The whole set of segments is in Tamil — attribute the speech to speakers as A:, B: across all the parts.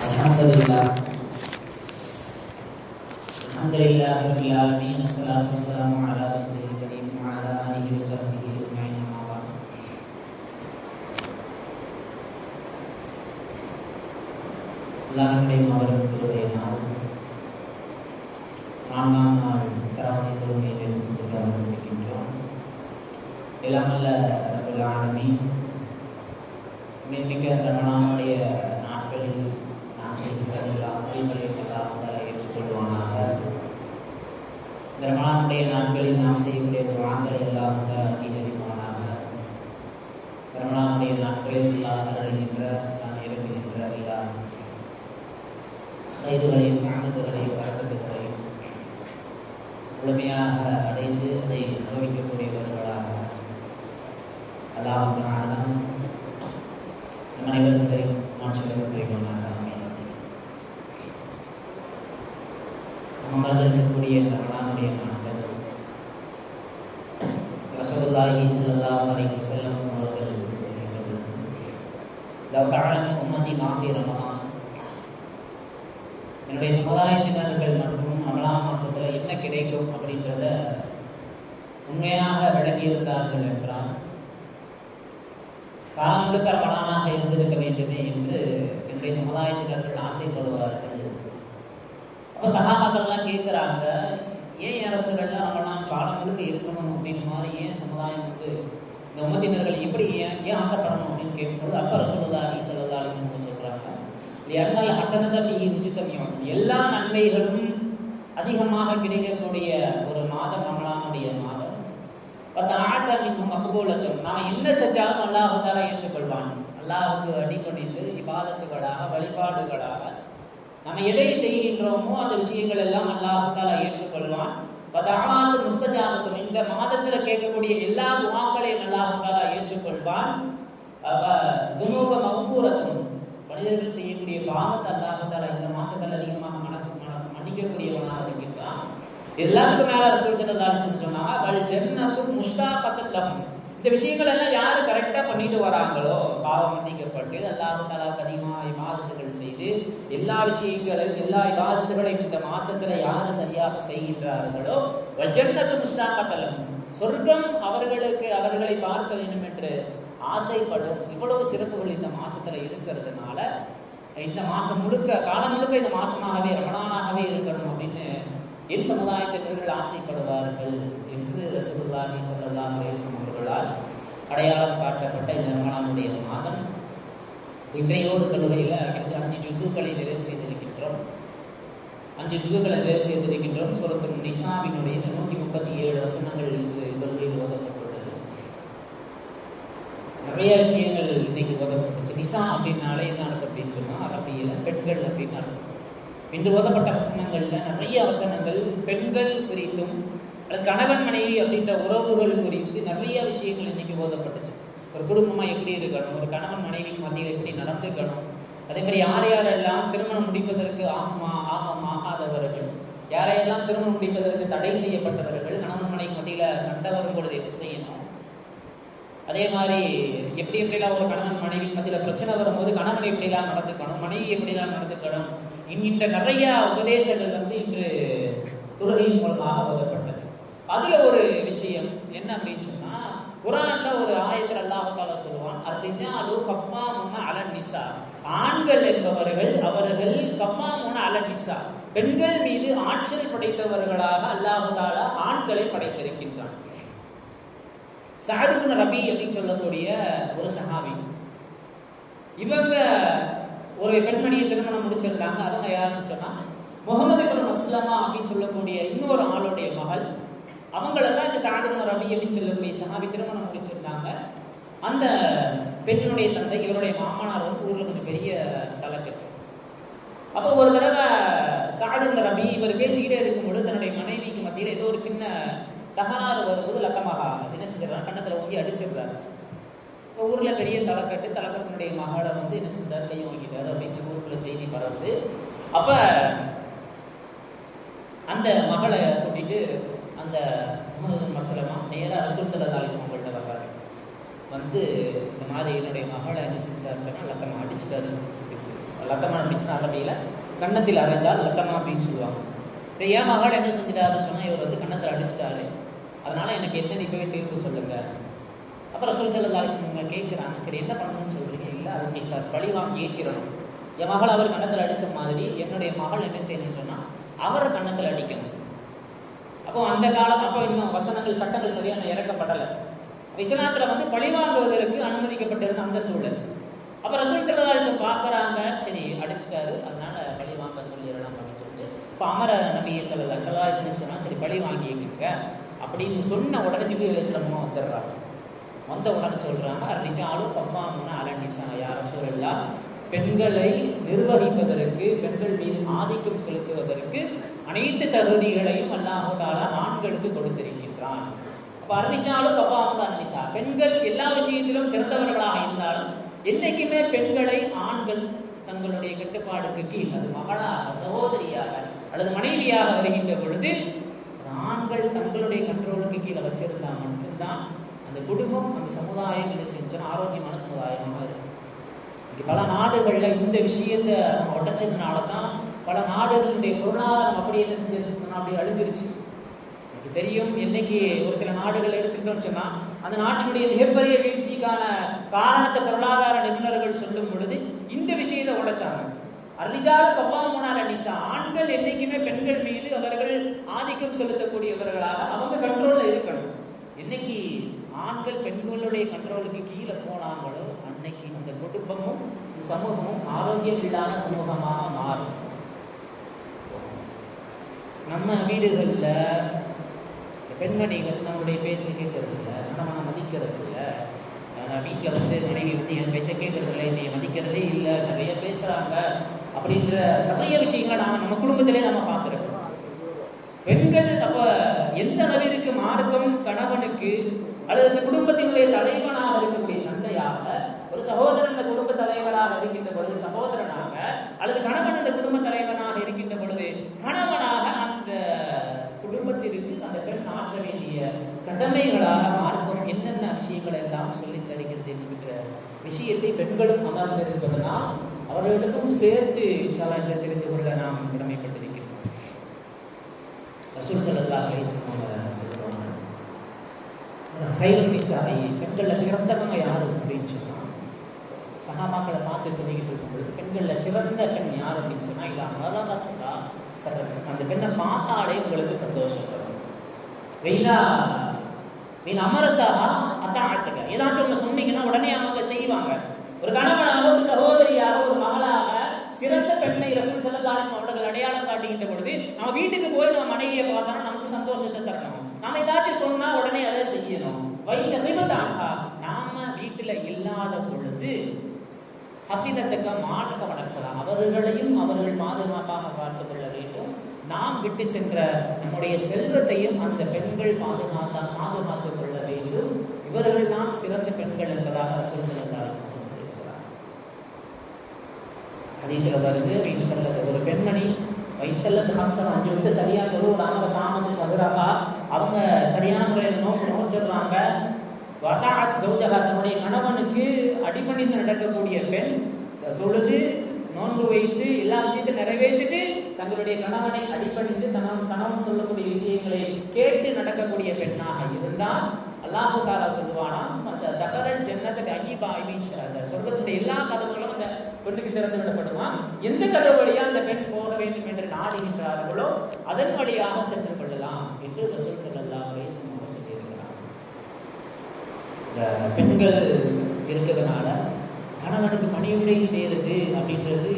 A: الحمد لله الحمد لله رب العالمين الصلاة والسلام கைதுகளையும் ஆனந்துகளையும் வரக்கட்டுகளையும் முழுமையாக அடைந்து அதை அனுபவிக்கக்கூடியவர்களாக அல்லாஹ் ஆலம் நம் அனைவர்களையும் மாற்றுவது புரிவானாக அமையும் அமர்ந்திருக்கக்கூடிய இந்த ரமலானுடைய நாட்கள். ரசகுல்லாஹி ஸல்லல்லாஹு அலைஹி செல்லும் அவர்கள் சொல்கிறார்கள் லவ் தஅலம உம்மதி மாஃபி ரமலான் என்னுடைய சமுதாயத்தினர்கள் மற்றும் அமலா மாசத்துல என்ன கிடைக்கும் அப்படின்றத உண்மையாக விளக்கியிருந்தார்கள் என்றால் காலம் முழுக்க ரமலானாக இருந்திருக்க வேண்டுமே என்று என்னுடைய சமுதாயத்தினர்கள் ஆசைப்படுவார்கள். அப்போ சகாபாக்கள்லாம் கேட்குறாங்க ஏன் அரசுகள்லாம் ரமலான் காலம் முழுக்க இருக்கணும்? அப்படின்னு மாதிரி ஏன் சமுதாயம் வந்து இந்த உமத்தினர்கள் எப்படி ஏன் ஏன் ஆசைப்படணும் அப்படின்னு கேட்கும்போது அப்போ ரசூலுல்லா அலி சல்லா அலிசன் சொல்கிறாங்க என்னால் ஹசனதபி ஃபீ எல்லா நன்மைகளும் அதிகமாக கிடைக்கக்கூடிய ஒரு மாதம் ரமலானுடைய மாதம். பத்து ஆட்டமிக்கும் மகபூலத்தும். நாம் என்ன செஞ்சாலும் அல்லாஹால ஏற்றுக்கொள்வான். அல்லாஹுக்கு அடிப்பணிந்து இபாதத்துகளாக வழிபாடுகளாக நம்ம எதை செய்கின்றோமோ அந்த விஷயங்கள் எல்லாம் அல்லாஹால ஏற்றுக்கொள்வான். பதாமாத்து முஸ்தஜாபத்தும் இந்த மாதத்தில் கேட்கக்கூடிய எல்லா துவாக்களையும் அல்லாஹால ஏற்றுக்கொள்வான். குணூப மகபூரத்தும் மனிதர்கள் செய்யக்கூடிய பாவத்தை அல்லாஹால இந்த மாசத்தில் அதிகமாக மன மன்னிக்கக்கூடியவனாக இருக்கின்றான் எல்லாத்துக்கும் மேல ரசூல் சல்லல்லாஹு சொன்னாங்க அவள் ஜன்னத்து முஸ்தாகத்தல் லஹும். இந்த விஷயங்கள் எல்லாம் யார் கரெக்டா பண்ணிட்டு வராங்களோ பாவம் மன்னிக்கப்பட்டு அல்லாஹு தலாக்கு அதிகமாக இபாதத்துகள் செய்து எல்லா விஷயங்களையும் எல்லா இவாதத்துகளையும் இந்த மாசத்துல யார் சரியாக செய்கின்றார்களோ வல் ஜன்னத்து முஸ்தாகத்தல் சொர்க்கம் அவர்களுக்கு அவர்களை பார்க்க வேண்டும் என்று ஆசைப்படும். இவ்வளவு சிறப்புகள் இந்த மாதத்தில் இருக்கிறதுனால இந்த மாதம் முழுக்க காலம் முழுக்க இந்த மாதமாகவே ரமணானாகவே இருக்கணும் அப்படின்னு என் சமுதாயத்தினர்கள் ஆசைப்படுவார்கள் என்று ரசூலுல்லாஹி ஸல்லல்லாஹு அலைஹி அவர்களால் அடையாளம் காட்டப்பட்ட இந்த ரமணானுடைய மாதம். இன்றையோடு கல்லூரியில் கிட்டத்தட்ட அஞ்சு ஜுசுக்களை நிறைவு செய்திருக்கின்றோம். அஞ்சு ஜுசுக்களை நிறைவு செய்திருக்கின்றோம். சுரத்து நிசாவினுடைய நூற்றி முப்பத்தி ஏழு வசனங்கள் இன்று தொழுகையில் ஓதப்பட்டு நிறைய விஷயங்கள் இன்னைக்கு ஓதப்பட்டுச்சு நிசா அப்படின்னாலே என்ன அர்த்தம் அப்படின்னு சொன்னால் அரபியில் பெண்கள் அப்படின்னு அர்த்தம். இன்று ஓதப்பட்ட வசனங்களில் நிறைய வசனங்கள் பெண்கள் குறித்தும் அது கணவன் மனைவி அப்படின்ற உறவுகள் குறித்து நிறைய விஷயங்கள் இன்னைக்கு ஓதப்பட்டுச்சு ஒரு குடும்பமா எப்படி இருக்கணும் ஒரு கணவன் மனைவி மத்தியில் எப்படி நடந்துக்கணும் அதே மாதிரி யார் யாரெல்லாம் திருமணம் முடிப்பதற்கு ஆகுமா ஆகும் ஆகாதவர்கள் யாரையெல்லாம் திருமணம் முடிப்பதற்கு தடை செய்யப்பட்டவர்கள் கணவன் மனைவி மத்தியில் சண்டை வரும் பொழுது என்ன செய்யணும்? அதே மாதிரி எப்படி எப்படிலாம் ஒரு கணவன் மனைவி மத்தியில் பிரச்சனை வரும்போது கணவன் எப்படிலாம் நடந்துக்கணும் மனைவி எப்படிலாம் நடந்துக்கணும் இன்னின்ற நிறைய உபதேசங்கள் வந்து இன்று துறதியின் மூலமாக ஓதப்பட்டது அதில் ஒரு விஷயம் என்ன அப்படின்னு சொன்னால் குரான்ல ஒரு ஆயத்தில் அல்லாஹால சொல்லுவான் அர்ரிஜாலு கஃபாமுன அலன் நிசா. ஆண்கள் என்பவர்கள் அவர்கள் கஃபாமுன அலன் நிசா. பெண்கள் மீது ஆற்றல் படைத்தவர்களாக அல்லாஹால ஆண்களை படைத்திருக்கின்றான். சாதுகுன ரபி அப்படின்னு சொல்லக்கூடிய ஒரு சஹாபி. இவங்க ஒரு பெண்மணியை திருமணம் முடிச்சிருந்தாங்க அவங்க யாருன்னு சொன்னால் முகமது குலம் மஸ்லமா அப்படின்னு சொல்லக்கூடிய இன்னொரு ஆளுடைய மகள். அவங்கள தான் இந்த சாதுகுன ரபி அப்படின்னு சொல்லக்கூடிய சஹாபி திருமணம் முடிச்சிருந்தாங்க அந்த பெண்ணுடைய தந்தை இவருடைய மாமனார் வந்து ஊரில் கொஞ்சம் பெரிய தலைக்கட்டு அப்போ ஒரு தடவை சாதுகுன ரபி இவர் பேசிக்கிட்டே இருக்கும்போது தன்னுடைய மனைவிக்கு மத்தியில் ஏதோ ஒரு சின்ன தகராறு வரும்போது லக்கமாக என்ன செஞ்சிடறாங்க கண்ணத்தில் ஊங்கி அடிச்சிடுறாரு. இப்போ ஊரில் பெரிய தலைக்கட்டு தலைக்கட்டினுடைய மகளை வந்து என்ன செஞ்சார் கையை வாங்கிட்டாரு அப்படின்னு ஊருக்குள்ள செய்தி பரவுது. அப்போ அந்த மகளை கூட்டிட்டு அந்த முகமது மசலமா நேராக ரசூல் சல்லா அலிஸ்லாம் அவங்கள்ட்ட வர்றாரு. வந்து இந்த மாதிரி என்னுடைய மகளை என்ன செஞ்சிட்டாருன்னா லத்தமா அடிச்சுட்டாரு. லத்தமா அடிச்சுன்னா அரபியில் கன்னத்தில் அரைந்தால் லத்தமா அப்படின்னு சொல்லுவாங்க. இப்போ ஏன் மகள் என்ன செஞ்சிட்டாருன்னு சொன்னால் இவர் வந்து கன்னத்தில் அடிச்சிட்டாரு. அதனால் எனக்கு என்ன இப்போவே தீர்ப்பு சொல்லுங்கள் அப்புறம் சொல் செல்லதாரிசங்க கேட்குறாங்க. சரி என்ன பண்ணணும்னு சொல்கிறீங்க இல்லை அது கிசாஸ் பழி வாங்கி ஏற்கிறணும் என் மகள் அவர் கண்ணத்தில் அடித்த மாதிரி என்னுடைய மகள் என்ன செய்யணும்னு சொன்னால் அவரை கன்னத்தில் அடிக்கணும். அப்போ அந்த காலம் அப்போ இன்னும் வசனங்கள் சட்டங்கள் சரியான இறக்கப்படலை. இஸ்லாத்தில் வந்து பழிவாங்குவதற்கு அனுமதிக்கப்பட்டிருந்த அந்த சூழல். அப்போ ரசூல் செல்லதாரிசம் பார்க்குறாங்க. சரி அடிச்சிட்டாரு. அதனால பழி வாங்க சொல்லிடலாம் அப்படின்னு சொல்லிட்டு இப்போ அமர நபியை சொல்லல செல்லதாரிசன் சொன்னால் சரி பழி வாங்கிக்கங்க அப்படின்னு சொன்ன உடனே ஜிபி சிலமும் வந்துடுறாங்க வந்த உடனே சொல்கிறாங்க ரிஜாலு கப்பாமுன்னா அலனிசா யார் சூழல்லா பெண்களை நிர்வகிப்பதற்கு பெண்கள் மீது ஆதிக்கம் செலுத்துவதற்கு அனைத்து தகுதிகளையும் அல்லாஹால ஆண்களுக்கு கொடுத்திருக்கின்றான். அப்ப பப்பா கப்பாமுன்னா அலனிசா பெண்கள் எல்லா விஷயத்திலும் சிறந்தவர்களாக இருந்தாலும் என்றைக்குமே பெண்களை ஆண்கள் தங்களுடைய கட்டுப்பாடுக்கு கீழ் அது மகளாக சகோதரியாக அல்லது மனைவியாக வருகின்ற பொழுது ஆண்கள் தங்களுடைய கண்ட்ரோலுக்கு கீழே வச்சிருந்தா மட்டும்தான் அந்த குடும்பம் அந்த சமுதாயம் என்ன செஞ்சோம் ஆரோக்கியமான சமுதாயமாக இருக்கும். இன்னைக்கு பல நாடுகளில் இந்த விஷயத்தை நம்ம உடைச்சதுனால தான் பல நாடுகளுடைய பொருளாதாரம் அப்படி என்ன செஞ்சிருச்சுன்னா அப்படி அழுதுருச்சு எனக்கு தெரியும் என்னைக்கு ஒரு சில நாடுகள் எடுத்துக்கிட்டோம்னு சொன்னால் அந்த நாட்டினுடைய மிகப்பெரிய வீழ்ச்சிக்கான காரணத்தை பொருளாதார நிபுணர்கள் சொல்லும் பொழுது இந்த விஷயத்தை உடைச்சாங்க. அர்னிஜால் கவ்வாமுனார் அனிசா ஆண்கள் என்றைக்குமே பெண்கள் மீது அவர்கள் ஆதிக்கம் செலுத்தக்கூடியவர்களாக அவங்க கண்ட்ரோலில் இருக்கணும். என்னைக்கு ஆண்கள் பெண்களுடைய கண்ட்ரோலுக்கு கீழே போனாங்களோ அன்னைக்கு அந்த குடும்பமும் இந்த சமூகமும் ஆரோக்கியம் இல்லாத சமூகமாக மாறும். நம்ம வீடுகளில் பெண்மணிகள் நம்முடைய பேச்சை கேட்கறது நம்ம மதிக்கிறது நான் வீட்டில் வந்து மனைவி வந்து என் பேச்சை கேட்கறதில்லை என்னை மதிக்கிறதே இல்லை நிறைய பேசுகிறாங்க அப்படின்ற நிறைய விஷயங்களை நாம் நம்ம குடும்பத்திலே நம்ம பார்த்துருக்கோம். பெண்கள் அப்போ எந்த அளவிற்கு மார்க்கம் கணவனுக்கு அல்லது அந்த குடும்பத்தினுடைய தலைவனாக இருக்கக்கூடிய தந்தையாக ஒரு சகோதரன் அந்த குடும்ப தலைவராக இருக்கின்ற பொழுது சகோதரனாக அல்லது கணவன் அந்த குடும்ப தலைவனாக இருக்கின்ற பொழுது கணவனாக அந்த குடும்பத்திற்கு அந்த பெண் ஆற்ற வேண்டிய கடமைகளாக மாற்ற என்னென்ன விஷயங்களை எல்லாம் சொல்லித் தருகிறது என்கின்ற விஷயத்தை பெண்களும் அமர்ந்திருப்பதனால் அவர்களுக்கும் சேர்த்து சில என்று தெரிந்து கொள்ள நாம் கடமைப்பட்டிருக்கிறோம் ரசூல் ஸல்லல்லாஹு சொல்லுவாங்க ஹைரல் நிசாயி பெண்களில் சிறந்தவங்க யாரு? அப்படின்னு சொன்னா சகாமாக்களை பார்த்து சொல்லிக்கிட்டு இருக்கும்பொழுது பெண்களில் சிறந்த பெண் யார்? அப்படின்னு சொன்னா இல்ல மலமத்தா சரத் அந்த பெண்ணை பார்த்தாலே உங்களுக்கு சந்தோஷம் வரும். வெயிலா மீன் அமரத்தாக அத்தாழ்த்துக்க ஏதாச்சும் ஒன்று சொன்னீங்கன்னா உடனே அவங்க செய்வாங்க. ஒரு கணவனாக ஒரு சகோதரியாக ஒரு மகளாக சிறந்த பெண்மை ரசூல் செல்லதாலிசம் அவர்கள் அடையாளம் காட்டுகின்ற பொழுது நம்ம வீட்டுக்கு போய் நம்ம மனைவியை பார்த்தோம்னா நமக்கு சந்தோஷத்தை தரணும். நாம ஏதாச்சும் சொன்னா உடனே அதை செய்யணும். வைங்க விபத்தாகா நாம வீட்டுல இல்லாத பொழுது ஹஃபிதத்துக்கு மாணக வளர்ச்சலாம் அவர்களையும் அவர்கள் பாதுகாப்பாக பார்த்துக் கொள்ள வேண்டும். நாம் விட்டு சென்ற நம்முடைய செல்வத்தையும் அந்த பெண்கள் பாதுகாத்தா பாதுகாத்துக் கொள்ள வேண்டும். இவர்கள் தான் சிறந்த பெண்கள் என்பதாக சொல்லுகிறார் ஹதீஸில் வருது வீட்டு செல்லது ஒரு பெண்மணி வயிற்று செல்லத்து ஹம்சம் அஞ்சு வந்து சரியாக தொழுவுறாங்க சாமந்து சதுராகா அவங்க சரியான முறையில் நோக்கு நோச்சிடுறாங்க. வதாத் சௌஜகா தன்னுடைய கணவனுக்கு அடிபணிந்து நடக்கக்கூடிய பெண் தொழுது நோன்பு வைத்து எல்லா விஷயத்தையும் நிறைவேற்றிட்டு தங்களுடைய கணவனை அடிப்படைந்து தனவன் கணவன் சொல்லக்கூடிய விஷயங்களை கேட்டு நடக்கக்கூடிய பெண்ணாக இருந்தால் அல்லாஹு தாலா சொல்லுவானாம் அந்த தகரன் ஜன்னத்துக்கு அகிபா ஐமீன்ஸ் அந்த சொர்க்கத்துடைய எல்லா கதவுகளும் அந்த பெண்ணுக்கு திறந்து விடப்படுமா? எந்த கதவு வழியா அந்த பெண் போக வேண்டும் என்று நாடுகின்றார்களோ அதன் வழியாக சென்று கொள்ளலாம் என்று ரசூல் ஸல்லல்லாஹு சொல்லியிருக்கிறார் இந்த பெண்கள் இருக்கிறதுனால கணவனுக்கு பணிவிடை செய்யறது அப்படின்றது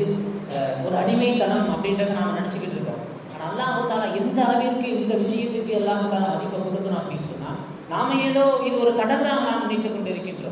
A: ஒரு அடிமைத்தனம் அப்படின்றத நாம் நினச்சிக்கிட்டு இருக்கோம். ஆனால் அல்லாஹு எந்த அளவிற்கு இந்த விஷயத்துக்கு அல்லாஹு தாலா மதிப்பை கொடுக்கணும் அப்படின்னு சொன்னால் நாம் ஏதோ இது ஒரு சடங்காக நாம் நினைத்து கொண்டு இருக்கின்றோம்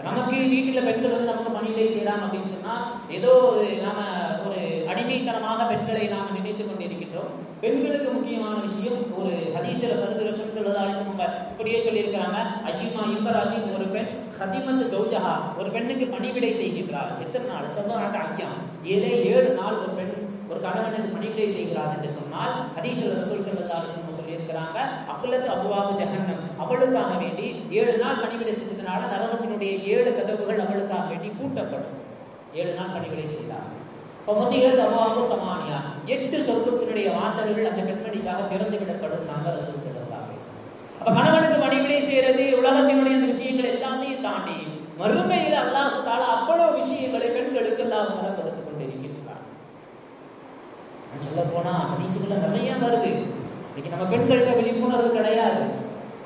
A: நமக்கு வீட்டில் பெண்கள் வந்து நமக்கு பணியிலே செய்யலாம் அப்படின்னு சொன்னா ஏதோ ஒரு நாம ஒரு அடிமைத்தனமாக பெண்களை நாம் நினைத்து கொண்டு இருக்கின்றோம் பெண்களுக்கு முக்கியமான விஷயம் ஒரு ஹதீசில் வருது ரசூல் ஸல்லல்லாஹு அலைஹி இப்படியே சொல்லியிருக்கிறாங்க அஜிமா இம்பராதி ஒரு பெண் ஹதிமத் சௌஜஹா ஒரு பெண்ணுக்கு பணிவிடை செய்கின்றார் எத்தனை நாள்? சபாஹத் ஐயா ஏழே ஏழு நாள் ஒரு பெண் ஒரு கணவனுக்கு பணிகளை செய்கிறார் என்று சொன்னால் ஹதீஸில் ரசூல் ஸல்லல்லாஹு அலைஹி சொல்லியிருக்கிறாங்க அக்குலத்து அபுவாபு ஜெகன்னம் அவளுக்காக வேண்டி ஏழு நாள் பணிவிடை செஞ்சதுனால நரகத்தினுடைய ஏழு கதவுகள் அவளுக்காக வேண்டி பூட்டப்படும். ஏழு நாள் பணிவிடை செய்தார். பகுதிகள் அபுவாபு சமானியா. எட்டு சொர்க்கத்தினுடைய வாசல்கள் அந்த பெண்மணிக்காக திறந்து விடப்படும் நாங்க ரசூல் ஸல்லல்லாஹு அப்ப கணவனுக்கு பணிவிடை செய்யறது உலகத்தினுடைய அந்த விஷயங்கள் எல்லாத்தையும் தாண்டி மறுமையில் அல்லாஹ் தாலா அவ்வளவு விஷயங்களை பெண்களுக்கு எல்லாம் தாலா சொல்ல போனால் ஹதீசுக்குள்ள நிறைய வருது. இன்னைக்கு நம்ம பெண்கள்கிட்ட விழிப்புணர்வு கிடையாது.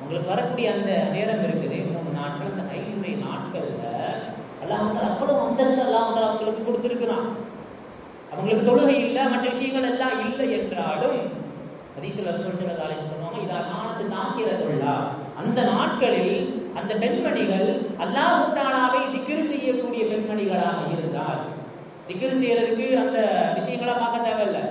A: உங்களுக்கு வரக்கூடிய அந்த நேரம் இருக்குது. மூணு நாட்கள் அந்த ஐநூறு நாட்களில் அல்லாஹ் தாலா அந்தஸ்து அல்லாஹ் அவங்களுக்கு கொடுத்துருக்குறான். அவங்களுக்கு தொழுகை இல்லை மற்ற விஷயங்கள் எல்லாம் இல்லை என்றாலும் ஹதீஸில் ரசூல் ஸல்லல்லாஹு அலைஹி வஸல்லம் சொன்னாங்க இதா கானத்து தாக்கிறதுள்ளா அந்த நாட்களில் அந்த பெண்மணிகள் அல்லாஹு தானாவை திக்ரு செய்யக்கூடிய பெண்மணிகளாக இருந்தால் திக்ரு செய்யறதுக்கு அந்த விஷயங்களை பார்க்க தேவையில்லை.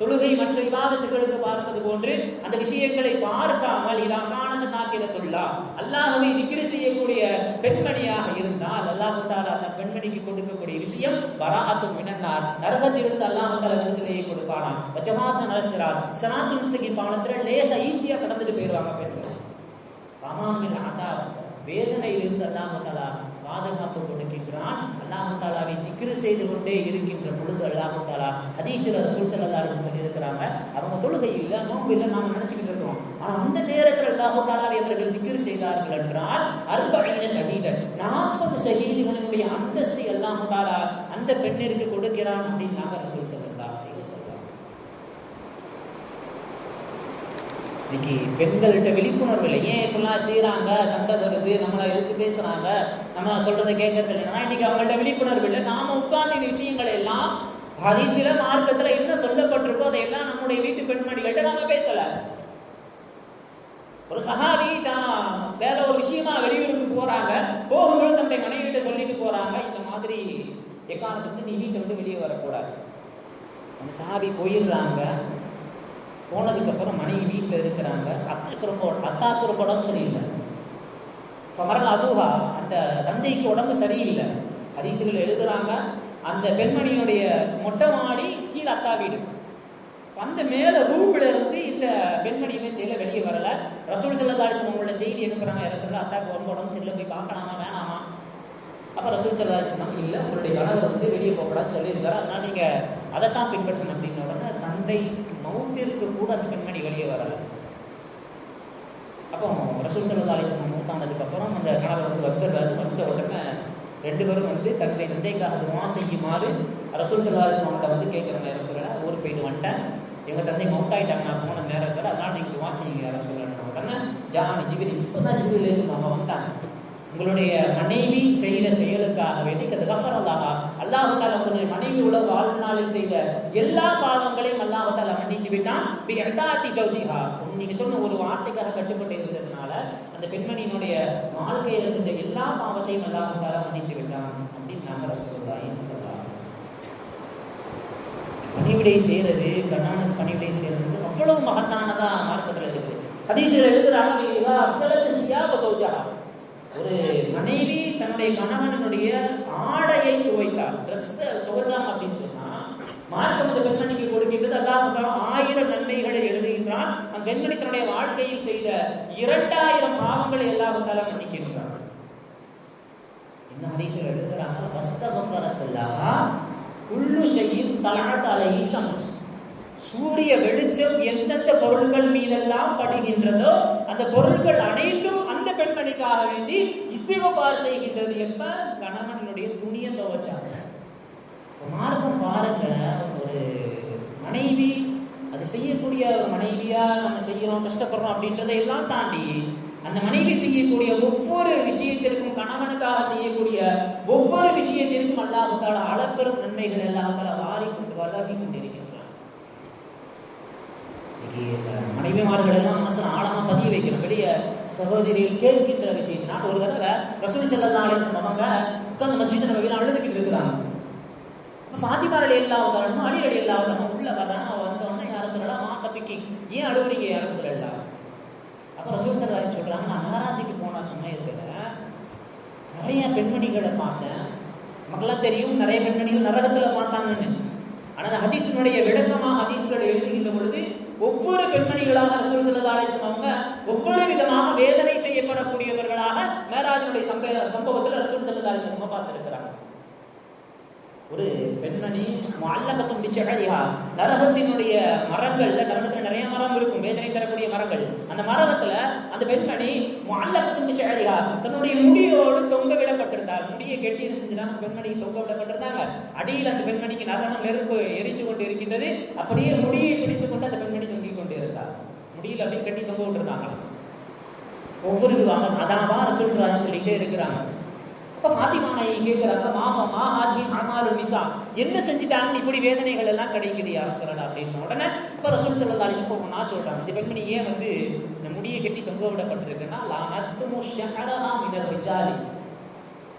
A: தொழுகை மற்ற விவாதத்துகளுக்கு பார்ப்பது போன்று அந்த விஷயங்களை பார்க்காமல் இதா காணத்து நாக்கிறதுள்ளா அல்லாஹவை திக்ரு செய்யக்கூடிய பெண்மணியாக இருந்தால் அல்லாஹு தாலா அந்த பெண்மணிக்கு கொடுக்கக்கூடிய விஷயம் வராத்தும் மினன்னார். நரகத்திலிருந்து அல்லாஹ் தாலா விடுதலையை கொடுப்பானா? வச்சமாச நரசிரார் சனாத்து முஸ்தகி பாலத்துல லேசா ஈஸியா கடந்துட்டு போயிடுவாங்க பெண்கள். ராமாமின் ஆதா வேதனையிலிருந்து அல்லாஹ் தாலா பாதுகாப்பு கொடுக்கின்றான். அல்லாஹு தாலாவை திக்ரு செய்து கொண்டே இருக்கின்ற பொழுது அல்லாஹு தாலா ஹதீஸ்வர ரசூல் ஸல்லல்லாஹு சொல்லியிருக்கிறாங்க. அவங்க தொழுகை இல்லை நோம்பு இல்லை நாம் நினச்சிக்கிட்டு இருக்கிறோம். ஆனால் அந்த நேரத்தில் அல்லாஹு தாலாவை அவர்கள் திக்ரு செய்தார்கள் என்றால் அர்பஈன ஷஹீதன் நாற்பது சகிதிகளினுடைய அந்தஸ்தை அல்லாஹு தாலா அந்த பெண்ணிற்கு கொடுக்கிறான் அப்படின்னு நாங்கள் ரசூல் ஸல்லல்லாஹு அலைஹி வஸல்லம் இன்னைக்கு பெண்கள்கிட்ட விழிப்புணர்வு இல்லை. ஏன் இப்படிலாம் செய்கிறாங்க சண்டை வருது. நம்மளை எதிர்த்து பேசுகிறாங்க நம்ம சொல்கிறத கேட்கறது இல்லைன்னா இன்னைக்கு அவங்கள்ட்ட விழிப்புணர்வு இல்லை. நாம உட்கார்ந்து இந்த விஷயங்களை எல்லாம் ஹதீஸில மார்க்கத்தில் என்ன சொல்லப்பட்டிருக்கோ அதையெல்லாம் நம்முடைய வீட்டு பெண்மணிகள்கிட்ட நாம பேசலை. ஒரு சஹாபி தான் வேற ஒரு விஷயமா வெளியூருக்கு போறாங்க. போகும்போது தன்னுடைய மனைவிட்ட சொல்லிட்டு போறாங்க. இந்த மாதிரி எக்காரணத்துக்கு நீ வீட்டை விட்டு வெளியே வரக்கூடாது. அந்த சஹாபி போயிடுறாங்க. போனதுக்கப்புறம் மனைவி வீட்டில் இருக்கிறாங்க. அத்தைக்கு ரொம்ப அத்தாக்கு ரொம்ப உடம்பு சரியில்லை மரண அதுவா? அந்த தந்தைக்கு உடம்பு சரியில்லை. அதிசயங்கள் எழுதுகிறாங்க அந்த பெண்மணியினுடைய மொட்டை மாடி கீழே அத்தா வீடு. அந்த மேலே ரூமில் இருந்து இந்த பெண்மணியுமே செய்யல? வெளியே வரல. ரசூல் செல்லதாரிசம் உங்களோட செய்தி அனுப்புகிறாங்க யாரும் சொல்ல அத்தாக்கு உடம்பு உடம்பு சரியில்லை போய் பார்க்கலாமா? வேணாமா? அப்போ ரசூல் செல்லதாரிசம் இல்லை உங்களுடைய கணவர் வந்து வெளியே போகக்கூடாதுன்னு சொல்லியிருக்காரு. நீங்கள் அதை அதைத்தான் பின்பற்றணும் அப்படின்னு உடனே தந்தை மௌத்திற்கு கூட அந்த பெண்மணி வெளியே வரலை. அப்போ ரசூல் சல்லா அலிஸ்லாம் மூத்தானதுக்கு அப்புறம் அந்த கணவர் வந்து வந்துடுறாரு வந்த உடனே ரெண்டு பேரும் வந்து தன்னுடைய தந்தைக்காக துவா செய்யுமாறு ரசூல் சல்லா அலிஸ்லாம் வந்து கேட்குறாங்க. யார சொல்லல ஊருக்கு போயிட்டு வந்துட்டேன். எங்கள் தந்தை மௌத்தாயிட்டாங்க நான் போன நேரத்தில் அதனால் நீங்கள் துவா செய்யுங்க. யார சொல்லணும் உடனே ஜாமி ஜிபிரி இப்போ தான் ஜிபிரி லேசம் அவங்க வந்தாங்க. உங்களுடைய மனைவி செய்த செயலுக்காக வேண்டி கது கஃபரல்லாஹா அல்லாஹு அல்லாஹால உங்களுடைய மனைவி உள்ள வாழ்நாளில் செய்த எல்லா பாவங்களையும் அல்லாஹால மன்னித்து விட்டான் பி சௌஜிஹா. நீங்க சொன்ன ஒரு வார்த்தைக்காக கட்டுப்பட்டு இருந்ததுனால அந்த பெண்மணியினுடைய வாழ்க்கையில செஞ்ச எல்லா பாவத்தையும் அல்லாஹால மன்னித்து விட்டான் அப்படின்னு நாங்கள் ரசூலுல்லாஹி பணிவிடை செய்யறது கண்ணானுக்கு பணிவிடை செய்யறது அவ்வளவு மகத்தானதா மார்க்கத்தில் இருக்கு. ஹதீஸில் எழுதுறாங்க ஒரு மனைவி தன்னுடைய கணவனுடைய ஆடையை துவைத்தார். ட்ரெஸ்ஸை துவைச்சாங்க அப்படின்னு சொன்னா மார்க்கம் அந்த பெண்மணிக்கு கொடுக்கின்றது அல்லாஹ் ஆயிரம் நன்மைகளை எழுதுகின்றான். அந்த பெண்மணி தன்னுடைய வாழ்க்கையில் செய்த இரண்டாயிரம் பாவங்களை அல்லாஹ் மன்னிக்கின்றான். என்ன ஹதீஸில் எழுதுறாங்க? வஸ்தகஃபரத்துல்லாஹா உள்ளு செய்யும் தலஅத் அலைஹி சூரிய வெளிச்சம் எந்தெந்த பொருட்கள் மீதெல்லாம் படுகின்றதோ அந்த பொருட்கள் அனைத்தும் பெண்மணிக்காக வேண்டி இஸ்திகபார் செய்கின்றது எப்ப கணவனுடைய துணியை துவைச்சாங்க. மார்க்கம் பாருங்க ஒரு மனைவி அது செய்யக்கூடிய மனைவியா நம்ம செய்யறோம் கஷ்டப்படுறோம் அப்படின்றதை எல்லாம் தாண்டி அந்த மனைவி செய்யக்கூடிய ஒவ்வொரு விஷயத்திற்கும் கணவனுக்காக செய்யக்கூடிய ஒவ்வொரு விஷயத்திற்கும் அல்லாஹால அளப்பெரும் நன்மைகள் அல்லாஹால வாரி கொண்டு வளர்த்தி கொண்டிருக்கிறது மனைவிமார்கள் எல்லாம் மனசில் ஆழமாக பதிய வைக்கணும். வெளியே சகோதரிகள் கேட்கின்ற விஷயத்தினால் ஒரு தடவை ரசூல் செல்லா அலிஸ்லாம் அவங்க உட்காந்து மசித நபியில் அழுதுகிட்டு இருக்கிறாங்க. ஃபாத்திமா அலி இல்லாவதாலும் அலி அலி உதாரணமும் உள்ள வர்றாங்க. அவன் வந்தோடனே யாரும் சொல்லலாம் மா தப்பிக்கு. ஏன் அழுவுறீங்க யாரும் சொல்லலாம் அப்போ ரசூல் சல்லாரி சொல்கிறாங்க நான் மகாராஜிக்கு போன சமயத்தில் நிறைய பெண்மணிகளை பார்த்தேன். மக்களாக தெரியும் நிறைய பெண்மணிகள் நரகத்தில் பார்த்தாங்கன்னு ஆனால் ஹதீஸினுடைய விளக்கமாக ஹதீஸ்கள் எழுதுகின்ற பொழுது ஒவ்வொரு பெண்மணிகளாக ரசூல் சல்லா அவங்க ஒவ்வொரு விதமாக வேதனை செய்யப்படக்கூடியவர்களாக மேராஜனுடைய சம்ப சம்பவத்தில் ரசூல் சல்லா அலிஸ்லாம் பார்த்துருக்கிறாங்க. ஒரு பெண்மணி அல்லகத்தும் பிச்சகரியா நரகத்தினுடைய மரங்கள்ல நரகத்துல நிறைய மரம் இருக்கும் வேதனை தரக்கூடிய மரங்கள். அந்த மரகத்துல அந்த பெண்மணி அல்லகத்தும் பிச்சகரியா தன்னுடைய முடியோடு தொங்க விடப்பட்டிருந்தார். முடியை கெட்டி என்ன அந்த பெண்மணி தொங்க விடப்பட்டிருந்தாங்க. அடியில் அந்த பெண்மணிக்கு நரகம் நெருப்பு எரிந்து கொண்டு இருக்கின்றது அப்படியே முடியை பிடித்துக் கொண்டு அந்த பெண்மணி தொங்கிக் கொண்டு இருந்தார். முடியில் அப்படியே கட்டி தொங்க விட்டுருந்தாங்க. ஒவ்வொரு அதான் ரசூல் சொல்லிட்டே இருக்கிறாங்க. இப்போ ஃபாத்திமா நாயகி கேட்குறாங்க மாஃபா மா ஹாஜி அமாலு நிசா என்ன செஞ்சுட்டாங்கன்னு இப்படி வேதனைகள் எல்லாம் கிடைக்குது யார் சொல்லலாம் அப்படின்னு உடனே இப்போ ரசூல் சொல்லலாம் இப்போ நான் சொல்கிறாங்க இந்த பெண்மணி ஏன் வந்து இந்த முடியை கட்டி தொங்க விடப்பட்டிருக்குன்னா லானத்துமு ஷஹரஹா மினர் ரிஜாலி.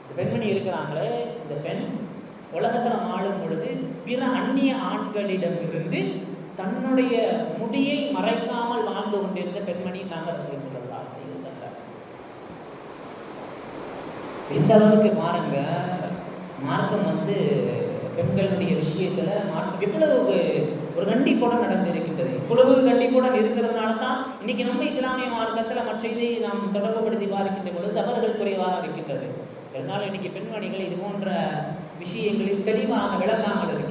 A: இந்த பெண்மணி இருக்கிறாங்களே இந்த பெண் உலகத்தில் ஆளும் பொழுது பிற அந்நிய ஆண்களிடமிருந்து தன்னுடைய முடியை மறைக்காமல் வாழ்ந்து கொண்டிருந்த பெண்மணி நாங்கள் ரசூல் சொல்லலாம் அப்படின்னு சொல்றாங்க எந்த அளவுக்கு மாறுங்க? மார்க்கம் வந்து பெண்களுடைய விஷயத்தில் மார்க்கம் எவ்வளவு ஒரு கண்டிப்புடன் நடந்திருக்கின்றது இவ்வளவு கண்டிப்புடன் இருக்கிறதுனால தான் இன்னைக்கு நம்ம இஸ்லாமிய மார்க்கத்தில் மற்ற இதை நாம் தொடர்புபடுத்தி பார்க்கின்ற பொழுது தவறுகள் குறைவாக இருக்கின்றது. இருந்தாலும் இன்னைக்கு பெண்மணிகள் இது போன்ற விஷயங்களில் தெளிவாக விளங்காமல் இருக்கின்றன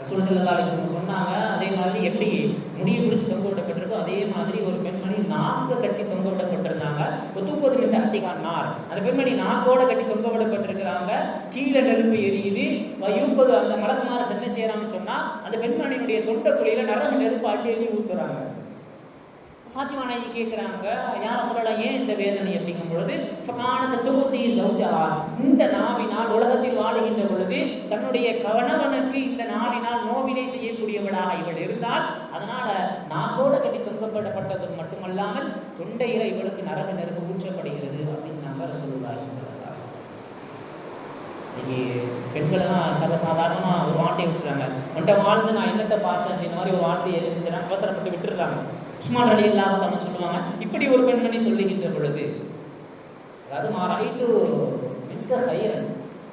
A: ரசூல் செல்லா அலிஸ்லம் சொன்னாங்க. அதே மாதிரி எப்படி முடியை பிடிச்சி தொங்க விடப்பட்டிருக்கோ அதே மாதிரி ஒரு பெண்மணி நாக்கு கட்டி தொங்க விடப்பட்டிருந்தாங்க. ஒத்துப்போது இந்த அத்திகார் அந்த பெண்மணி நாக்கோட கட்டி தொங்க விடப்பட்டிருக்கிறாங்க. கீழே நெருப்பு எரியுது. யூப்பது அந்த மலக்குமாரர் என்ன செய்யறாங்கன்னு சொன்னா அந்த பெண்மணியினுடைய தொண்டை குழியில நரக நெருப்பு அள்ளி அள்ளி ஊத்துறாங்க. ஃபாத்திமா நாயகி கேட்குறாங்க யார் சொல்லலாம்? ஏன் இந்த வேதனை? அப்படிங்கும் பொழுது ஃபகானத தொகுதி சௌஜா. இந்த நாவினால் உலகத்தில் வாழுகின்ற பொழுது தன்னுடைய கணவனுக்கு இந்த நாவினால் நோவினை செய்யக்கூடியவளாக இவள் இருந்தால் அதனால் நாக்கோடு கட்டி தொங்கப்படப்பட்டது மட்டுமல்லாமல் தொண்டையில இவளுக்கு நரக நெருப்பு ஊற்றப்படுகிறது அப்படின்னு நம்பர் சொல்லுவாங்க இன்னைக்கு பெண்களெல்லாம் சர்வசாதாரணமாக ஒரு வார்த்தையை விட்டுறாங்க. மண்ட வாழ்ந்து நான் என்னத்தை பார்த்தேன்? இந்த மாதிரி ஒரு வார்த்தையை என்ன செஞ்சுறாங்க அவசரப்பட்டு விட்டுருக்காங்க உஸ்மான் அலி இல்லாமல் தமிழ் சொல்லுவாங்க. இப்படி ஒரு பெண்மணி சொல்லுகின்ற பொழுது அதாவது மாறாயிட்டு மிக்க ஹைரன்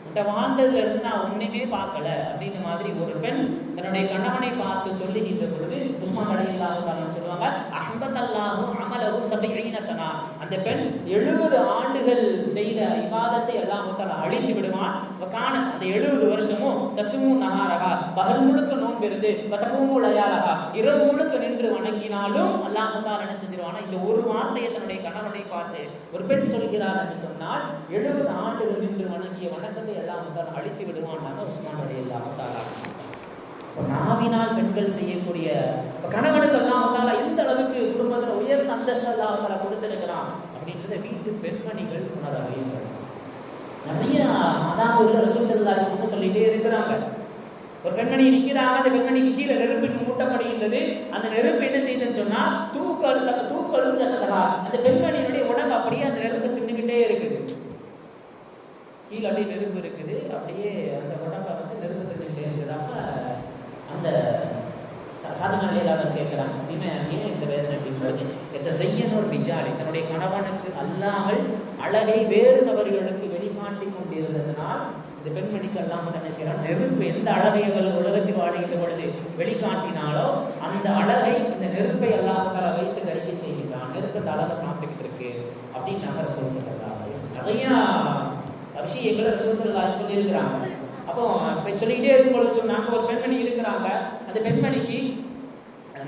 A: உன்ட்ட வாழ்ந்ததுல இருந்து நான் ஒன்றுமே பார்க்கல அப்படின்ற மாதிரி ஒரு பெண் தன்னுடைய கணவனை பார்த்து சொல்லுகின்ற பொழுது உஸ்மான் அலி இல்லாம சொல்லுவாங்க. அஹ்மத் அல்லாஹு அமலஹு சபீன சனா. அந்த பெண் எழுபது ஆண்டுகள் செய்த விவாதத்தை எல்லாம் அழித்து விடுவான். காண அந்த எழுபது வருஷமும் தசுமு நகாரகா பகல் முழுக்க நோன்பிருந்து பத்தபூமு லயாலகா இரவு முழுக்க நின்று வணங்கினாலும் அல்லாஹால் என்ன செஞ்சிருவானா இந்த ஒரு வார்த்தையை தன்னுடைய கணவனை பார்த்து ஒரு பெண் சொல்கிறார் என்று சொன்னால் எழுபது ஆண்டுகள் நின்று வணங்கிய வணக்கத்தை எல்லாம் அழித்து விடுவான் உஸ்மான் அலி அல்லாஹாலா நாவினால் பெண்கள் செய்யக்கூடிய கணவனுக்கு அல்லாமத்தால எந்த அளவுக்கு குடும்பத்தில் உயர்ந்த அந்தஸ்து அல்லாமத்தால கொடுத்திருக்கிறான் அப்படின்றத வீட்டு பெண்மணிகள் உணர வேண்டும் நிறைய அதாவது ரசூல் செல்லாரி சொல்லிட்டே இருக்கிறாங்க. ஒரு பெண்மணி நிற்கிறாங்க அந்த பெண்மணிக்கு கீழே நெருப்பு மூட்டப்படுகின்றது. அந்த நெருப்பு என்ன செய்யுதுன்னு சொன்னா தூக்கல் தூக்கழு ஜசதகா அந்த பெண்மணியினுடைய உடம்பு அப்படியே அந்த நெருப்பு தின்னுக்கிட்டே இருக்குது கீழே அப்படியே நெருப்பு இருக்குது. அப்படியே அந்த உடம்பை வந்து நெருப்பு தின்னுக்கிட்டே இருக்குது. அப்ப அந்த சாதனையாளர் கேட்குறாங்க அப்படின்னா ஏன் இந்த வேதனை அப்படின்றது எத்த செய்யணும் ஒரு நிஜாலி தன்னுடைய கணவனுக்கு அல்லாமல் அழகை வேறு நபர்களுக்கு வெளிமாட்டி கொண்டிருந்ததனால் இந்த பெண்மணிக்கு அல்லாமல் தன்னை செய்யலாம் நெருப்பு எந்த அழகை அவள் உலகத்தில் வாடுகின்ற பொழுது வெளிக்காட்டினாலோ அந்த அழகை இந்த நெருப்பை அல்லாமல் வைத்து கறிக்க செய்கிறான் நெருப்பு அந்த அழகை சாப்பிட்டுக்கிட்டு இருக்கு அப்படின்னு நகர சொல் சொல்லலாம் நிறைய விஷயங்களை சொல்லியிருக்கிறாங்க. அப்போ இப்போ சொல்லிக்கிட்டே இருக்கும்பொழுது சொன்னாங்க ஒரு பெண்மணி இருக்கிறாங்க. அந்த பெண்மணிக்கு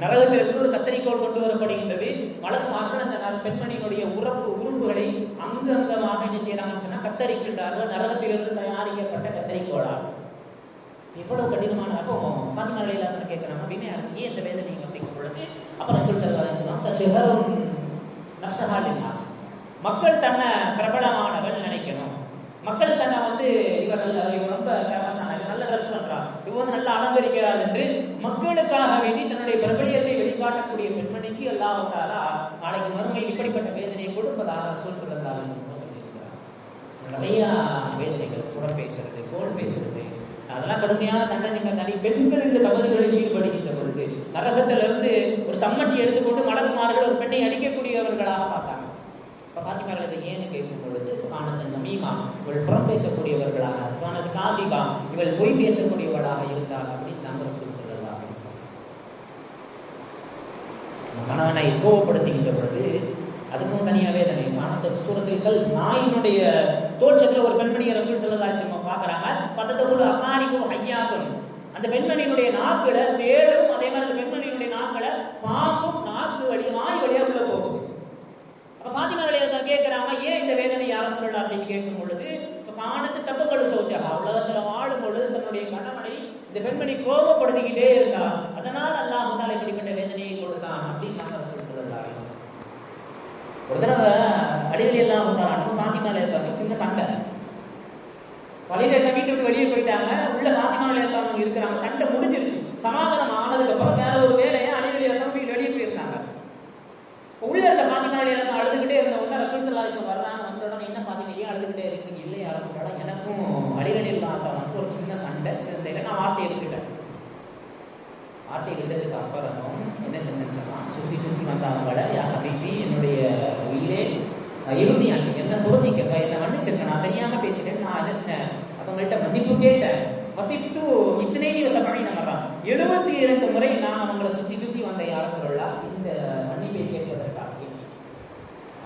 A: நரகத்திலிருந்து ஒரு கத்தரிக்கோள் கொண்டு வரப்படுகின்றது. வழக்கமாக அந்த பெண்மணியினுடைய உறப்பு உறுப்புகளை அங்கு அங்கமாக என்ன செய்யறாங்கன்னு சொன்னா கத்தரிக்கின்றார்கள். நரகத்திலிருந்து தயாரிக்கப்பட்ட கத்தரிக்கோளால் எவ்வளவு கடினமான அப்போ ஃபாத்திமா அலையிலான்னு கேட்குறாங்க. அப்படின்னு ஏன் இந்த வேதனை அப்படிங்கும் பொழுது அப்புறம் சொல் செல்வாரை சொல்லுவாங்க சிகரும் நப்சஹாலின் ஆசை மக்கள் தன்னை பிரபலமானவன் நினைக்கணும். மக்கள் தன்னை வந்து இவர் நல்ல இவர் ரொம்ப ஃபேமஸான இவர் நல்ல ட்ரெஸ் பண்றார் இவர் வந்து நல்லா அலங்கரிக்கிறார் என்று மக்களுக்காக வேண்டி தன்னுடைய பிரபலியத்தை வெளிக்காட்டக்கூடிய பெண்மணிக்கு அல்லாஹாலா நாளைக்கு மறுமை இப்படிப்பட்ட வேதனையை கொடுப்பதாக சொல் சொல்லதாக நிறையா நிறைய வேதனைகள் புறம் பேசுறது கோல் பேசுறது அதெல்லாம் கடுமையான தண்டனைகள் தனி பெண்கள் இந்த தவறுகளில் ஈடுபடுகின்ற பொழுது நரகத்திலிருந்து ஒரு சம்மட்டி எடுத்துக்கொண்டு மலக்குமார்கள் ஒரு பெண்ணை அடிக்கக்கூடியவர்களாக பார்த்தாங்க. இப்போ பாத்திமார்கள் இதை ஏன்னு கேட்கும் பொழுது ஆனந்த நமீமா இவள் புறம் பேசக்கூடியவர்களாக ஆனது காதிகா இவள் பொய் பேசக்கூடியவளாக இருந்தாள் அப்படின்னு நாங்கள் சொல்லி சொல்லலாம் அப்படின்னு கணவனை கோபப்படுத்துகின்ற பொழுது அதுக்கும் தனியாக வேதனை காணத்த சூரத்தில் நாயினுடைய தோற்றத்தில் ஒரு பெண்மணியை ரசூல் செல்லதாச்சு பார்க்குறாங்க. பத்தத்துக்குள்ள அக்காரிக்கும் ஹையாக்கும் அந்த பெண்மணியினுடைய நாக்குல தேடும் அதே மாதிரி அந்த பெண்மணியினுடைய நாக்குல பாம்பும் நாக்கு வழி நாய் வழியாக உள்ள போகும் இப்போ ஃபாத்திமா வழியாக கேட்குறாங்க ஏன் இந்த வேதனை யாரும் சொல்லலாம் அப்படின்னு கேட்கும் பொழுது காணத்து தப்புகள் சோச்சகா உலகத்தில் வாழும் பொழுது தன்னுடைய கணவனை இந்த பெண்மணி கோபப்படுத்திக்கிட்டே இருந்தா அதனால் அல்லாஹ் தால இப்படிப்பட்ட வேதனையை கொடுத்தான் அப்படின்னு நாங்கள் ரசூல் சொல்லலாம் ஒரு தடவை அடிவலி எல்லாம் தான் ஃபாத்திமா இருக்காங்க சின்ன சண்டை. வழியில இருக்க வீட்டு விட்டு வெளியே போயிட்டாங்க உள்ள ஃபாத்திமா இருக்கிறாங்க சண்டை முடிஞ்சிருச்சு. சமாதானம் ஆனதுக்கு அப்புறம் வேற ஒரு வேலையை அடிவலி தான் வீட்டு வெளியே போயிருந்தாங்க. உள்ள இருந்த ஃபாத்திமா இருந்து அழுதுகிட்டே இருந்த உடனே ரசூல் சல்லாசம் வர்றாங்க. வந்த உடனே என்ன ஃபாத்திமா ஏன் அழுதுகிட்டே இருக்கீங்க? இல்லை யாரும் சொல்லலாம் எனக்கும் அடிவலி இல்லாதவனுக்கு ஒரு சின்ன சண்டை சிந்தையில நான் வார்த்தை எடுத்துக்கிட்டேன் வார்த்தை எழுதுறதுக்கு அப்புறமும் என்ன செஞ்சேன்னு சுற்றி சுற்றி வந்த அவங்கள யா ஹபீபி என்னுடைய உயிரே இறுதி என்ன பொருந்திக்கங்க என்ன மன்னிச்சிருக்க நான் தெரியாமல் பேசிட்டேன் நான் என்ன செஞ்சேன்? அவங்கள்ட்ட மன்னிப்பு கேட்டேன். பதிஃப்து இத்தனை சபை நம்ம எழுபத்தி இரண்டு முறை நான் அவங்கள சுற்றி சுற்றி வந்த யார சொல்லலாம் இந்த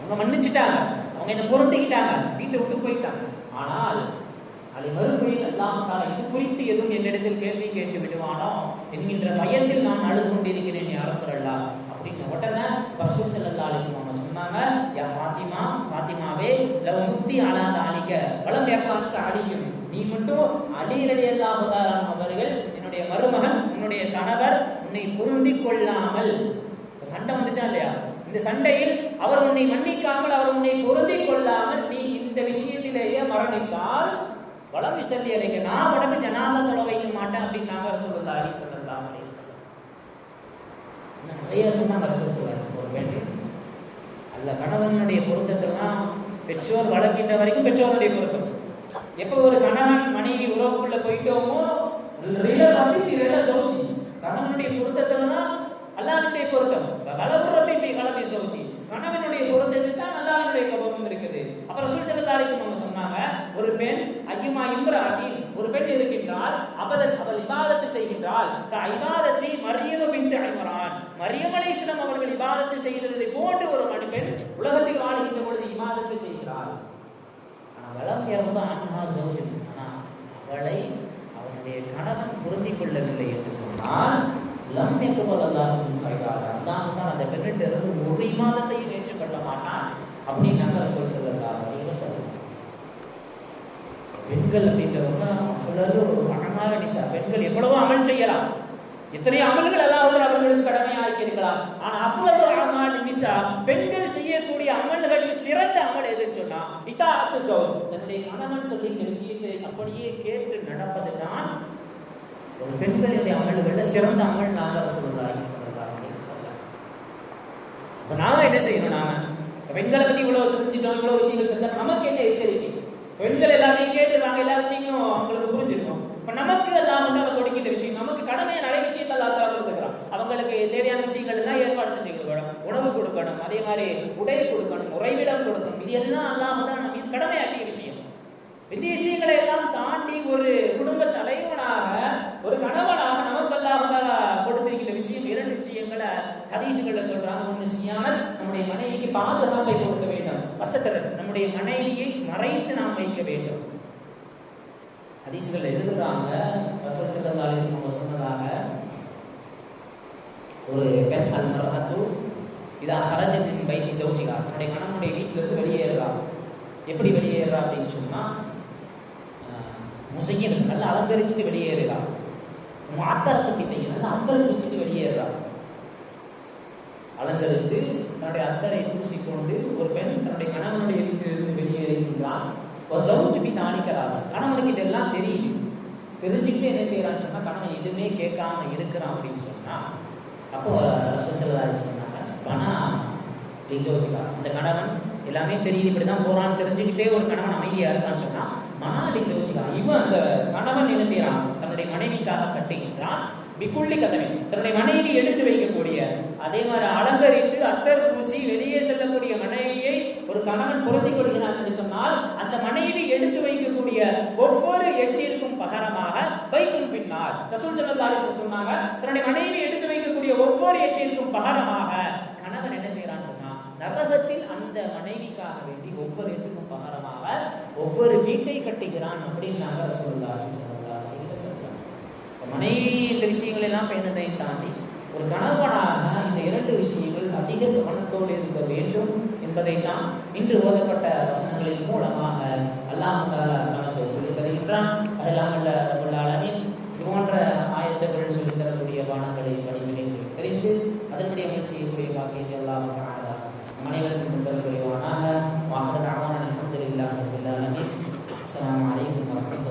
A: அவங்க மன்னிச்சிட்டாங்க. அவங்க என்ன பொருந்திக்கிட்டாங்க வீட்டை விட்டு போயிட்டாங்க. ஆனால் அதை மறுபடியும் எல்லாம் இது குறித்து எதுவும் என்னிடத்தில் கேள்வி கேட்டு விடுவானோ என்கின்ற பயத்தில் நான் அழுது கொண்டிருக்கிறேன் யார சொல்லலாம் அப்படின்னு உடனே ரசூல் செல்லல்லா அலிஸ்லாம் சொன்னாங்க யா ஃபாத்திமா ஃபாத்திமாவே லவ் முக்தி அலாத அழிக்க வளம் ஏற்கானுக்கு அழியும் நீ மட்டும் அலிரடி அல்லாஹாரான் அவர்கள் என்னுடைய மருமகன் உன்னுடைய கணவர் உன்னை பொருந்தி கொள்ளாமல். சண்டை வந்துச்சா இல்லையா? இந்த சண்டையில் அவர் உன்னை மன்னிக்காமல் அவர் உன்னை பொருந்தி கொள்ளாமல் நீ இந்த விஷயத்திலேயே மரணித்தால் வளம் சொல்லி அழைக்க நான் உனக்கு ஜனாசா தொலை வைக்க மாட்டேன் அப்படின்னு நாங்க ரசூலுல்லாஹி ஸல்லல்லாஹு அலைஹி வஸல்லம் நிறைய சொன்னாங்க ரசூல் சொல்லாச்சு ஒரு அல்ல கணவனுடைய பொருத்தத்தில் தான் பெற்றோர் வளர்க்கின்ற வரைக்கும் பெற்றோருடைய பொருத்தம். எப்போ ஒரு கணவன் மனைவி உறவுக்குள்ள போயிட்டோமோ ரிலர் அப்படி ரிலர் சோச்சி கணவனுடைய பொருத்தத்துல அல்லாவினுடைய பொருத்தம். கலபு ரப்பி ஃபி கலபி சோச்சி கணவனுடைய பொருத்தத்தில் தான் அல்லாவினுடைய கபரும் இருக்குது. அப்புறம் ரசூல் ஸல்லல்லாஹு அலைஹி சொன்னாங்க ஒரு பெண் ஐயுமா இம்ராத்தின் ஒரு பெண் இருக்கின்றால் அவள் அவள் இபாதத்து செய்கின்றால் க இபாதத்தை மரியம பிந்து இம்ரான் மரியம் அவர்கள் இபாதத்து செய்ததை போன்று ஒரு மணி பெண் உலகத்தில் வாழ்கின்ற பொழுது இபாதத்து செய்கிறாள். ஆனால் வளம் இறந்த அன்ஹா சௌஜன் ஆனால் அவளை அவனுடைய கணவன் பொருந்தி கொள்ளவில்லை என்று சொன்னால் லம் எக்குபல் அல்லாஹும் அல்லாஹ் தான் அந்த பெண்ணிட்ட இருந்து ஒரு மாதத்தையும் ஏற்றுக்கொள்ள மாட்டான் அப்படின்னு நாங்கள் சொல் சொல்லலாம் அப்படின்னு சொல்லலாம் பெண்கள் அப்படின்றவங்க சொல்லறது ஒரு அழகான நிசா. பெண்கள் எவ்வளவோ அமல் செய்யலாம். இத்தனை அமல்கள் அதாவது அவர்களுக்கு கடமையாக்கி இருக்கலாம் ஆனா அவ்வளவு அமல் நிசா. பெண்கள் செய்யக்கூடிய அமல்களில் சிறந்த அமல் எதுன்னு சொன்னா இதாத்து சோ தன்னுடைய கணவன் சொல்லி இந்த விஷயத்தை அப்படியே கேட்டு நடப்பதுதான் ஒரு பெண்களுடைய அமல்களில் சிறந்த அமல் நாம சொல்றாங்க சொல்றாங்க சொல்லலாம் இப்ப நாம என்ன செய்யணும் நாம? பெண்களை பத்தி இவ்வளவு செஞ்சுட்டோம் இவ்வளவு விஷயங்கள் தெரிஞ்சா நமக்கு என்ன எச்சரிக்கை? பெண்கள் எல்லாத்தையும் கேட்டுருவாங்க எல்லா விஷயங்களும் அவங்களுக்கு புரிஞ்சிருக்கும். இப்ப நமக்கு எல்லாம் வந்து அவங்க கொடுக்கின்ற விஷயம் நமக்கு கடமையை நிறைய விஷயங்கள் எல்லாம் கொடுத்துக்கிறோம் அவங்களுக்கு தேவையான விஷயங்கள் எல்லாம் ஏற்பாடு செஞ்சு கொடுக்கணும் உணவு கொடுக்கணும் அதே மாதிரி உடை கொடுக்கணும் உறைவிடம் கொடுக்கணும். இது எல்லாம் அல்லாம தான் நம்ம இது கடமையாக்கிய விஷயம். இந்த விஷயங்களை எல்லாம் தாண்டி ஒரு குடும்ப தலைவனாக ஒரு கணவனாக நமக்கு அல்லாஹ் கொடுத்திருக்கிற விஷயம் இரண்டு விஷயங்களை ஹதீசுகள்ல சொல்றாங்க. ஒன்று சியானத் நம்முடைய மனைவிக்கு பாதுகாப்பை கொடுக்க வேண்டும். வசத்தர் நம்முடைய மனைவியை மறைத்து நாம் வைக்க வேண்டும். ஹதீசுகள் எழுதுறாங்க. வசல் ஸல்லல்லாஹு அலைஹி சொன்னதாக ஒரு பெண் அல்மரத்து இதா ஹரஜத்தின் வைத்தி சௌஜிகா. தன்னுடைய கணவனுடைய வீட்டிலிருந்து வெளியேறா எப்படி வெளியேறா அப்படின்னு சொன்னா முசையின் நல்லா அலங்கரிச்சுட்டு வெளியேறுகிறான் அத்தரத்தை பிடித்தீங்கன்னா அத்தரை பூசிட்டு வெளியேறான் அலங்கரித்து தன்னுடைய அத்தரை பூசிக்கொண்டு ஒரு பெண் தன்னுடைய கணவனுடைய வீட்டிலிருந்து வெளியேறுகின்றான் சவுஜ் பி தானிக்கிறாங்க கணவனுக்கு இதெல்லாம் தெரியுது தெரிஞ்சுக்கிட்டு என்ன செய்கிறான்னு சொன்னா கணவன் எதுவுமே கேட்காம இருக்கிறான் அப்படின்னு சொன்னால் அப்போ ரசூல் சொன்னாங்க பணம் லிசோதிகா அந்த கணவன் எல்லாமே தெரியுது இப்படி தான் போகிறான்னு தெரிஞ்சுக்கிட்டே ஒரு கணவன் அமைதியாக இருக்கான்னு சொன்னால் மணாலி சிவஜிகா இவன் அந்த கணவன் என்ன செய்யறான்? தன்னுடைய மனைவிக்காக கட்டுகின்றான். பிக்குள்ளி கதவை தன்னுடைய மனைவி எடுத்து வைக்கக்கூடிய அதே மாதிரி அலங்கரித்து அத்தர் பூசி வெளியே செல்லக்கூடிய மனைவியை ஒரு கணவன் பொருந்திக் கொள்கிறான் என்று சொன்னால் அந்த மனைவி எடுத்து வைக்கக்கூடிய ஒவ்வொரு எட்டிற்கும் பகரமாக வைத்தும் பின்னார் ரசூல் ஸல்லல்லாஹு சொன்னாங்க தன்னுடைய மனைவி எடுத்து வைக்கக்கூடிய ஒவ்வொரு எட்டிற்கும் பகரமாக கணவன் என்ன செய்யறான்னு சொன்னா நரகத்தில் அந்த மனைவிக்காக வேண்டி ஒவ்வொரு எட்டு பகரமாக ஒவ்வொரு வீட்டை கட்டுகிறான் அப்படின்னு நாங்கள் சொல்லலாம் சொல்லலாம் என்று சொல்றாங்க மனைவி இந்த விஷயங்கள் எல்லாம் பெண்ணதை தாண்டி ஒரு கணவனாக இந்த இரண்டு விஷயங்கள் அதிக கவனத்தோடு இருக்க வேண்டும் என்பதை தான் இன்று ஓதப்பட்ட வசனங்களின் மூலமாக அல்லாஹ் நமக்கு சொல்லித் தருகின்றான். அது இல்லாமல் ரபுல் போன்ற ஆயத்தங்கள் சொல்லித் தரக்கூடிய பானங்களை தெரிந்து அதனுடைய முயற்சி செய்யக்கூடிய வாக்கியத்தை அல்லாமல் அனைவருக்கும் முதல் குறைவானாக வாகன அவான் அலமதுல்லாஹ் அலமின் அஸ்லாம் வலைக்கம் வரமத்துல